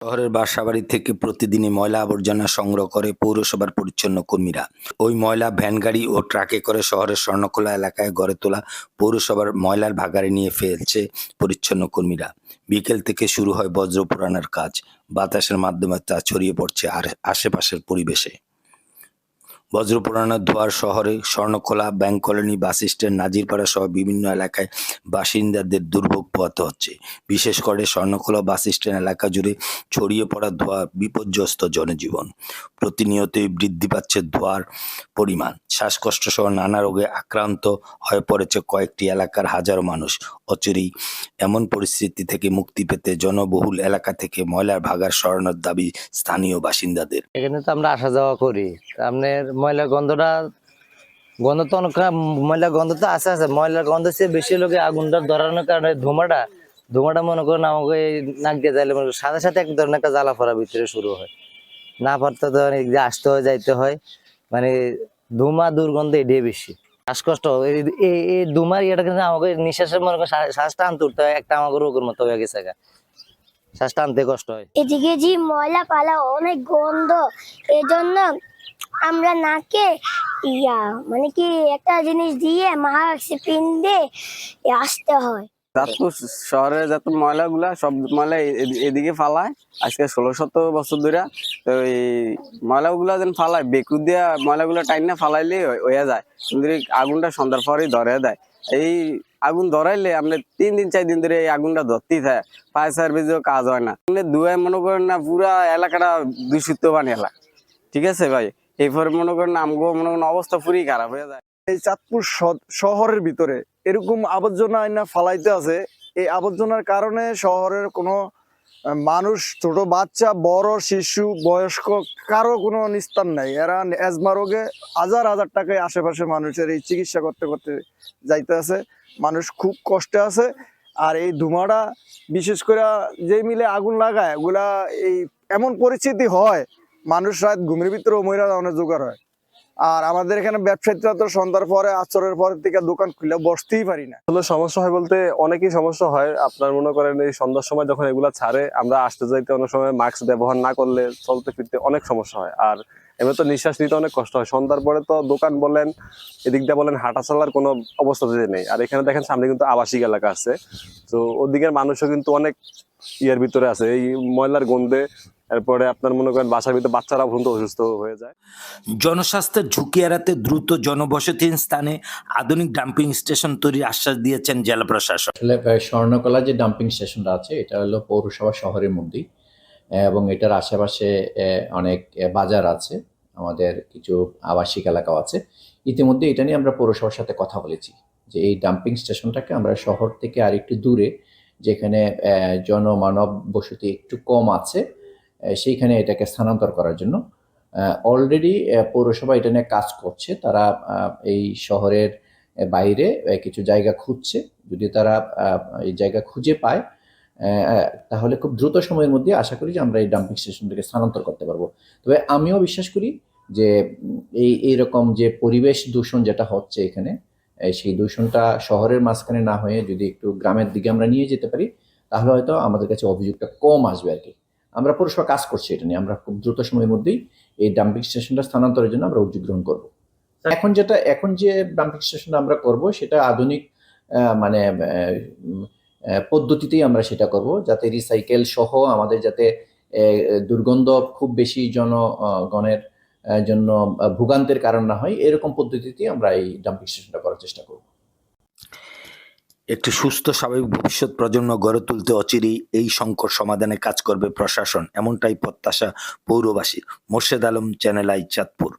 শহরের বাসাবাড়ি থেকে প্রতিদিনই ময়লা আবর্জনা সংগ্রহ করে পৌরসভার পরিচ্ছন্ন কর্মীরা। ওই ময়লা ভ্যানগাড়ি ও ট্রাকে করে শহরের স্বর্ণকোলা এলাকায় গড়ে তোলা পৌরসভার ময়লার ভাগাড়ে নিয়ে ফেলছে পরিচ্ছন্ন কর্মীরা। বিকেল থেকে শুরু হয় বজ্র পোড়ানোর কাজ। বাতাসের মাধ্যমে তা ছড়িয়ে পড়ছে আর আশেপাশের পরিবেশে। বজ্র পোড়ানোর ধোয়ার শহরে Swarnakhola bank colony bus stand Nazirpara সহ বিভিন্ন এলাকায় বাসিন্দাদের দুর্ভোগ পোহাতে হচ্ছে। বিশেষ করে স্বর্ণখোলা বাস স্ট্যান্ড এলাকা জুড়ে ছড়িয়ে পড়া ধোঁয়া বিপর্যস্ত জনজীবন। প্রতিনিয়তই বৃদ্ধি পাচ্ছে ধোঁয়ার পরিমাণ। শ্বাসকষ্ট সহ নানা রোগে আক্রান্ত হয়ে পড়েছে কয়েকটি এলাকার হাজারো মানুষ। অচিরেই এমন পরিস্থিতি থেকে মুক্তি পেতে জনবহুল এলাকা থেকে ময়লার ভাগার সরানোর দাবি স্থানীয় বাসিন্দাদের। এখানে তো আমরা আসা যাওয়া করি আপনার ময়লার গন্ধটা, গন্ধ তো অনেক ময়লার গন্ধ তো আছে আছে। ময়লার গন্ধ চেয়ে বেশি লোকে আগুনটা ধরানোর কারণে ধোঁয়াটা ধোঁয়াটা মনে করেন আমাকে নাক দিয়ে যাইলে মনে সাথে সাথে এক ধরনের একটা জ্বালা ফোড়া ভিতরে শুরু হয়। না পারতে তো অনেক আসতে হয়, যাইতে হয় মানে ধুমা দুর্গন্ধ এটাই বেশি। শ্বাসকষ্ট, এই, এই- ধুমার ইয়েটা কিন্তু আমাকে নিঃশ্বাসের মনে করেন শ্বাস- আনতে উঠতে হয়, একটা আমাকে রোগের মতো হয়ে গেছে গা। শ্বাসটা আনতে কষ্ট হয়। এদিকে যে ময়লা পালা অনেক গন্ধ, এজন্য আমরা নাকে ইয়া মানে কি একটা জিনিস দিয়ে মাস্ক পিন্দে আসতে হয়। চাঁদপুর শহরে যত ময়লাগুলা, সব ময়লা এদিকে ফালায়। আজকে ষোলো শত বছর ধরে তো এই ময়লাগুলা যেন ফালায় বেকু দিয়া ময়লাগুলা টাইনা ফালাইলে হয়ে যায়। কিন্তু আগুনটা সন্ধ্যার পরেই ধরে দেয়। এই আগুন ধরাইলে আমরা তিন দিন, চার দিন ধরে এই আগুনটা ধরতেই থাকে। ফায়ার সার্ভিসেও কাজ হয় না। ধুয়ায় মনে করেন না, পুরা এলাকাটা দূষিত বান এলাকা। ঠিক আছে ভাই? এরপরে মনে করেন আমগো মনে করেন অবস্থা পুরি খারাপ হয়ে যায়। এই চাঁদপুর শহরের ভিতরে এরকম আবর্জনা আইনা ফালাইতে আছে, এই আবর্জনার কারণে শহরের কোনো মানুষ, ছোট বাচ্চা, বড়, শিশু, বয়স্ক, কারও কোনো নিস্তার নাই। এরা অ্যাজমা রোগে হাজার হাজার টাকায় আশেপাশে মানুষের এই চিকিৎসা করতে করতে যাইতে আছে। মানুষ খুব কষ্টে আছে। আর এই ধুমাটা বিশেষ করে যে মিলে আগুন লাগায়, ওগুলা এই এমন পরিস্থিতি হয় মানুষ রাত ঘুমের ভিতরে মহিলা অনেক জোগাড় হয়। আর আমাদের এখানে ব্যবসায়ীরা তো সন্ধ্যার পরে আচরের পর থেকে দোকান খুলে বসতেই পারি না। আসলে সমস্যা হয় বলতে অনেকই সমস্যা হয়। আপনার মনে করেন এই সন্ধ্যার সময় যখন এগুলা ছাড়ে, আমরা আসতে যাইতে অনেক সময় মাস্ক ব্যবহার না করলে চলতে ফিরতে অনেক সমস্যা হয়। আর এমনি তো নিঃশ্বাস নিতে অনেক কষ্ট হয়। সন্ধ্যার পরে তো দোকান বলেন, এদিক দিয়ে বলেন হাঁটা চলার কোনো অবস্থাতে নেই। আর এখানে দেখেন সামনে কিন্তু আবাসিক এলাকা আছে। তো ওদিকের মানুষও কিন্তু অনেক ইয়ের ভিতরে আছে। এই ময়লার গন্ধে এরপরে আপনার মনে করেন বাসার ভিতরে বাচ্চারা পর্যন্ত অসুস্থ হয়ে যায়। জনস্বাস্থ্যের ঝুঁকি এড়াতে দ্রুত জনবসতিহীন স্থানে আধুনিক ডাম্পিং স্টেশন তৈরির আশ্বাস দিয়েছেন জেলা প্রশাসক। আসলে স্বর্ণকলা যে ডাম্পিং স্টেশনটা আছে এটা হলো পৌরসভা শহরের মধ্যেই। এবং এটার আশেপাশে অনেক বাজার আছে আমাদের কিছু আবাসিক এলাকাও আছে। ইতিমধ্যে এটা নিয়ে আমরা পৌরসভার সাথে কথা বলেছি যে এই ডাম্পিং স্টেশনটাকে আমরা শহর থেকে আর একটু দূরে যেখানে জনমানব বসতি একটু কম আছে সেইখানে এটাকে স্থানান্তর করার জন্য। অলরেডি পৌরসভা এটা নিয়ে কাজ করছে। তারা এই শহরের বাইরে কিছু জায়গা খুঁজছে। যদি তারা এই জায়গা খুঁজে পায় তাহলে খুব দ্রুত সময়ের মধ্যে আশা করি যে আমরা এই ডাম্পিং স্টেশনটাকে স্থানান্তর করতে পারব। তবে আমিও বিশ্বাস করি যে, এই, এইরকম যে পরিবেশ দূষণ যেটা হচ্ছে এখানে সেই দূষণটা শহরের মাঝখানে না হয়ে যদি একটু গ্রামের দিকে আমরা নিয়ে যেতে পারি, তাহলে হয়তো আমাদের কাছে অভিযোগটা কম আসবে আর কি। আমরা পৌরসভা কাজ করছি এটা নিয়ে। আমরা খুব দ্রুত সময়ের মধ্যেই এই ডাম্পিং স্টেশনটা স্থানান্তরের জন্য আমরা উদ্যোগ গ্রহণ করব। এখন যেটা, এখন যে ডাম্পিং স্টেশনটা আমরা করব, সেটা আধুনিক মানে পদ্ধতিতেই আমরা সেটা করব যাতে রিসাইকেল সহ আমাদের যাতে দুর্গন্ধ খুব বেশি জনগণের জন্য ভোগান্তের কারণ না হয়, এরকম পদ্ধতিতেই আমরা এই ডাম্পিং স্টেশনটা করার চেষ্টা করব। একটি সুস্থ স্বাভাবিক ভবিষ্যৎ প্রজন্ম গড়ে তুলতে অচিরেই এই সংকট সমাধানে কাজ করবে প্রশাসন, এমনটাই প্রত্যাশা পৌরবাসীর মোর্শেদ আলম, চ্যানেল আই চাঁদপুর।